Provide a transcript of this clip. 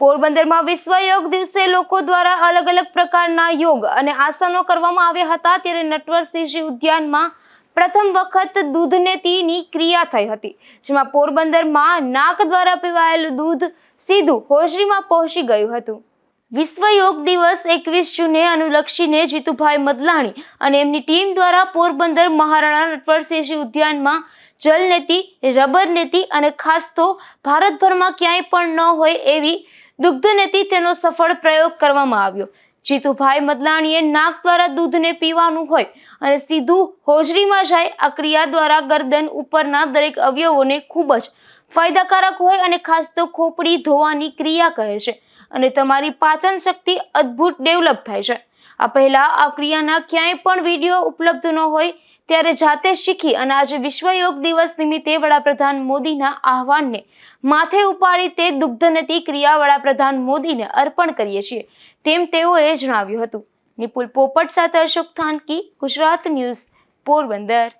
પોરબંદરમાં વિશ્વ યોગ દિવસે લોકો દ્વારા અલગ અલગ પ્રકારના યોગ અને આસનો કરવામાં આવ્યા હતા. ત્યારે નટવરસિંહજી ઉદ્યાનમાં પ્રથમ વખત દૂધનેતીની ક્રિયા થઈ હતી, જેમાં પોરબંદરમાં નાક દ્વારા પીવાયેલું દૂધ સીધું હોજરીમાં પહોંચી ગયું હતું. વિશ્વ યોગ દિવસ એકવીસ જૂને અનુલક્ષીને જીતુભાઈ મદલાણી અને એમની ટીમ દ્વારા પોરબંદર મહારાણા નટવરસિંહજી ઉદ્યાનમાં જલનેતી રબર નેતી અને ખાસ તો ભારતભરમાં ક્યાંય પણ ન હોય એવી દુગ્ધનેતી તેનો સફળ પ્રયોગ કરવામાં આવ્યો. જીતુભાઈ મદલાણીએ નાક દ્વારા દૂધને પીવાનું હોય અને સીધું હોજરીમાં જાય, આ ક્રિયા દ્વારા ગરદન ઉપરના દરેક અવયવોને ખૂબ જ ફાયદાકારક હોય અને ખાસ તો ખોપડી ધોવાની ક્રિયા કહે છે અને તમારી પાચન શક્તિ અદ્ભુત ડેવલપ થાય છે. આ પહેલાં આ ક્રિયાના ક્યાંય પણ વીડિયો ઉપલબ્ધ ન હોય ત્યારે જાતે શીખી અને આજે વિશ્વ યોગ દિવસ નિમિત્તે વડાપ્રધાન મોદીના આહવાનને માથે ઉપાડી તે દુગ્ધનતી ક્રિયા વડાપ્રધાન મોદીને અર્પણ કરીએ છીએ, તેમ તેઓએ જણાવ્યું હતું. નિપુલ પોપટ સાથે અશોક થાનકી, ગુજરાત ન્યૂઝ, પોરબંદર.